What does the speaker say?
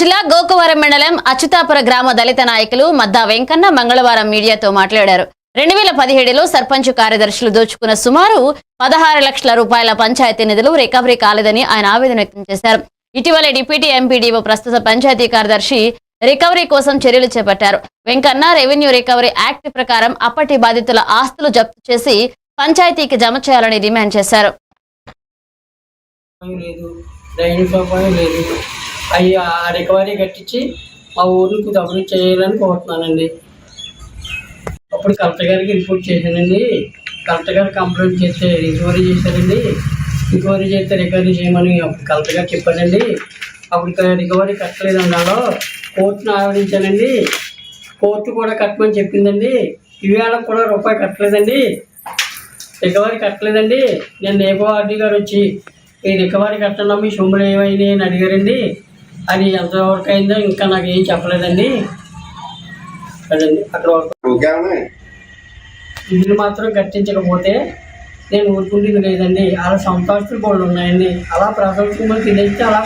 జిల్లా గోకవరం మండలం అచ్యుతాపుర గ్రామ దళిత నాయకులు మద్దా వెంకన్న మంగళవారం మీడియాతో మాట్లాడారు. రెండు వేల పదిహేడులో సర్పంచ్ కార్యదర్శులు దోచుకున్న సుమారు పదహారు లక్షల రూపాయల పంచాయతీ నిధులు రికవరీ కాలేదని ఆయన ఆవేదన వ్యక్తం చేశారు. ఇటీవల డిప్యూటీ ఎంపీడీఓ ప్రస్తుత పంచాయతీ కార్యదర్శి రికవరీ కోసం చర్యలు చేపట్టారు. వెంకన్న రెవెన్యూ రికవరీ యాక్ట్ ప్రకారం అప్పటి బాధితుల ఆస్తులు జప్తు చేసి పంచాయతీకి జమ చేయాలని డిమాండ్ చేశారు. అవి ఆ రికవరీ కట్టించి మా ఊరికి అభివృద్ధి చేయాలని కోరుతున్నానండి. అప్పుడు కలెక్టర్ గారికి రిపోర్ట్ చేశానండి. కలెక్టర్ గారు కంప్లైంట్ చేస్తే రికవరీ చేశారండి. రికవరీ చేస్తే రికవరీ చేయమని అప్పుడు కలెక్టర్ గారు చెప్పానండి అప్పుడు రికవరీ కట్టలేదు అన్నాడు కోర్టును ఆవరించానండి కోర్టు కూడా కట్టమని చెప్పిందండి. ఈవేళ కూడా రూపాయి కట్టలేదండి. రికవరీ కట్టలేదండి. నేను ఏపో ఆర్డీ గారు వచ్చి ఈ రికవరీ కట్టడం మీ సొమ్ములు ఏమైనాయి అని అడిగారండి. అది ఎంతవరకు అయిందో ఇంకా నాకు ఏం చెప్పలేదండి. అదండి అక్కడ వరకు. ఇల్లు మాత్రం కట్టించకపోతే నేను ఊరుకుంటుంది లేదండి. అలా సంపాస్తులు కూడా ఉన్నాయండి. అలా ప్రజలకు తినేస్తే అలా